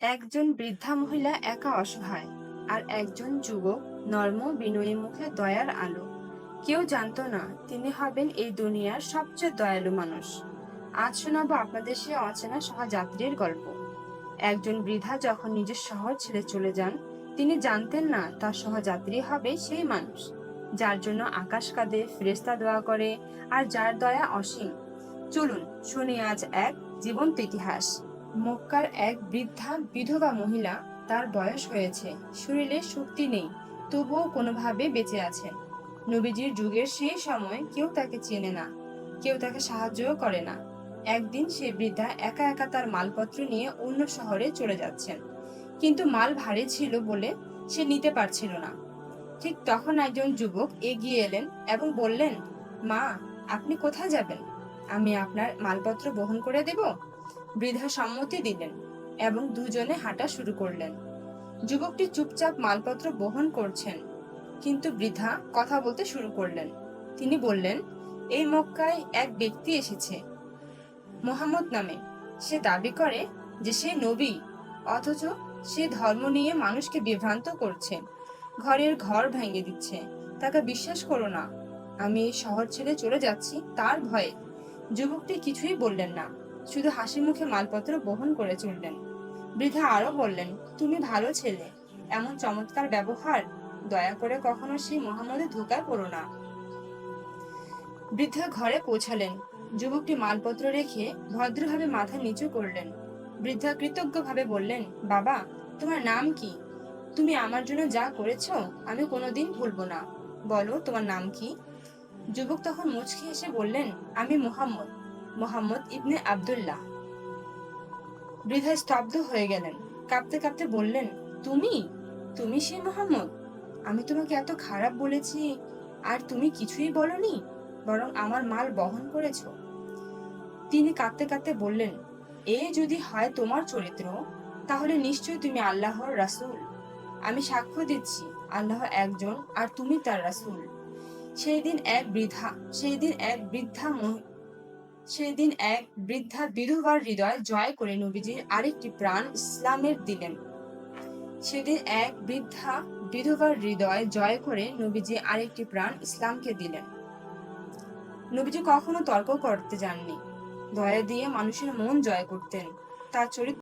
একজন বৃদ্ধা মহিলা একা অসহায়, আর একজন যুবক নর্ম বিনয়ী মুখে দয়ার আলো। কেউ জানতো না তিনি হবেন এই দুনিয়ার সবচেয়ে দয়ালু মানুষ। আজ শোনাবো আপনাদের সে অচেনা সহযাত্রীর গল্প। একজন বৃদ্ধা যখন নিজের শহর ছেড়ে চলে যান, তিনি জানতেন না তার সহযাত্রী হবে সেই মানুষ, যার জন্য আকাশ কাঁদে ফেরেস্তা দোয়া করে, আর যার দয়া অসীম। চলুন শুনি আজ এক জীবন্ত ইতিহাস। মক্কার এক বৃদ্ধা বিধবা মহিলা তার বয়স হয়েছে। শরীরে শক্তি নেই, তবুও কোনোভাবে বেঁচে আছেন। নবীজির যুগের সেই সময় কেউ তাকে চেনে না, কেউ তাকে সাহায্যও করে না। একদিন সে বৃদ্ধা একা একা তার মালপত্র নিয়ে অন্য শহরে চলে যাচ্ছেন। কিন্তু মাল ভারী ছিল বলে সে নিতে পারছিল না। ঠিক তখন একজন যুবক এগিয়ে এলেন এবং বললেন, মা, আপনি কোথায় যাবেন? আমি আপনার মালপত্র বহন করে দেব? বৃদ্ধা সম্মতি দিলেন এবং দুজনে হাঁটা শুরু করলেন। যুবকটি চুপচাপ মালপত্র বহন করছেন, কিন্তু বৃদ্ধা কথা বলতে শুরু করলেন। তিনি বললেন, এই মক্কায় এক ব্যক্তি এসেছে মোহাম্মদ নামে। সে দাবি করে যে সে নবী, অথচ সে ধর্ম নিয়ে মানুষকে বিভ্রান্ত করছে। ঘরের ঘর ভেঙে দিচ্ছে। তাকে বিশ্বাস করো না। আমি এই শহর ছেড়ে চলে যাচ্ছি তার ভয়ে। যুবকটি কিছুই বললেন না, শুধু হাসি মুখে মালপত্র বহন করে চললেন। বৃদ্ধা আরও বললেন, তুমি ভালো ছেলে, এমন চমৎকার ব্যবহার, দয়া করে কখনো সেই মহামদে ধোকায় পড়ো না। বৃদ্ধা ঘরে পৌঁছালেন। যুবকটি মালপত্র রেখে ভদ্রভাবে মাথা নিচু করলেন। বৃদ্ধা কৃতজ্ঞভাবে বললেন, বাবা, তোমার নাম কি? তুমি আমার জন্য যা করেছ, আমি কোনোদিন ভুলবো না। বলো, তোমার নাম কি? যুবক তখন মুচকি এসে বললেন, আমি মোহাম্মদ মোহাম্মদ ইবনে আব্দুল্লাহ। বৃদ্ধা স্তব্ধ হয়ে গেলেন, কাঁপতে কাঁপতে বললেন, তুমি? তুমি সেই মোহাম্মদ? আমি তোমাকে এত খারাপ বলেছি, আর তুমি কিছুই বলনি, বরং আমার মাল বহন করেছ। তিনি কাঁদতে কাঁদতে বললেন, এ যদি হয় তোমার চরিত্র, তাহলে নিশ্চয়ই তুমি আল্লাহর রাসূল। আমি সাক্ষ্য দিচ্ছি, আল্লাহ একজন আর তুমি তার রাসূল। সেই দিন এক বৃদ্ধা সেই দিন এক বৃদ্ধা সেই দিন এক বৃদ্ধা বিধবার হৃদয় জয় করে নবীজির আরেকটি প্রাণ ইসলামের দিলেন। সেদিন এক বৃদ্ধা বিধবার হৃদয় জয় করে নবীজি আরেকটি প্রাণ ইসলামকে দিলেন। নবীজি কখনো তর্ক করতে যাননি। দয়া দিয়ে মানুষের মন জয় করতেন। তার চরিত্র